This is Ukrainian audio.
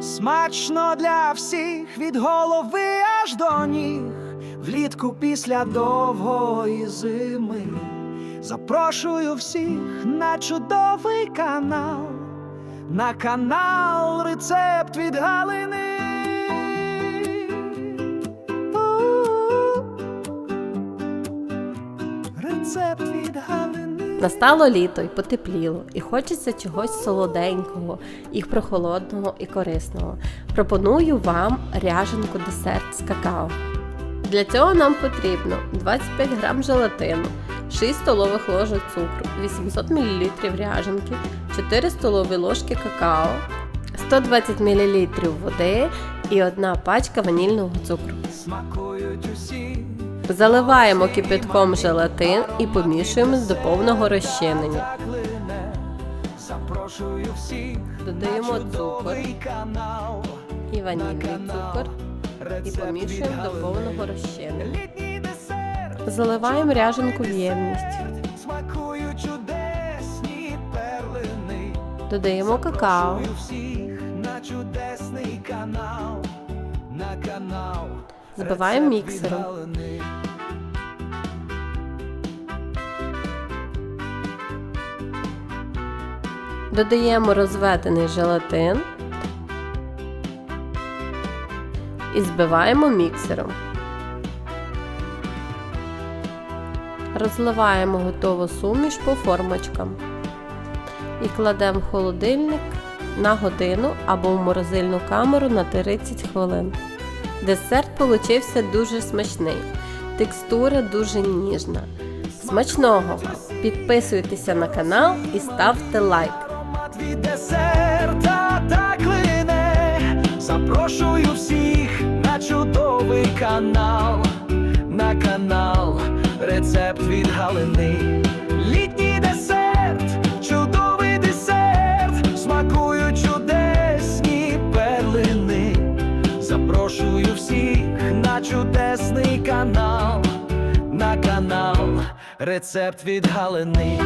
Смачно для всіх від голови аж до ніг, влітку після довгої зими. Запрошую всіх на чудовий канал, на канал рецепт від Галини. У-у-у. Рецепт від. Настало літо і потепліло, і хочеться чогось солоденького, і прохолодного і корисного. Пропоную вам ряженку десерт з какао. Для цього нам потрібно 25 грам желатину, 6 столових ложок цукру, 800 мл ряженки, 4 столові ложки какао, 120 мл води і одна пачка ванільного цукру. Смакують усі. Заливаємо кипятком желатин і помішуємо до повного розчинення. Додаємо цукор і ванільний цукор і помішуємо до повного розчинення. Заливаємо ряженку в ємність. Додаємо какао. Збиваємо міксером. Додаємо розведений желатин і збиваємо міксером. Розливаємо готову суміш по формочкам і кладемо в холодильник на годину або в морозильну камеру на 30 хвилин. Десерт получився дуже смачний, текстура дуже ніжна. Смачного! Підписуйтеся на канал і ставте лайк. Канал. На канал рецепт від Галини. Літній десерт, чудовий десерт. Смакують чудесні перлини. Запрошую всіх на чудесний канал. На канал рецепт від Галини.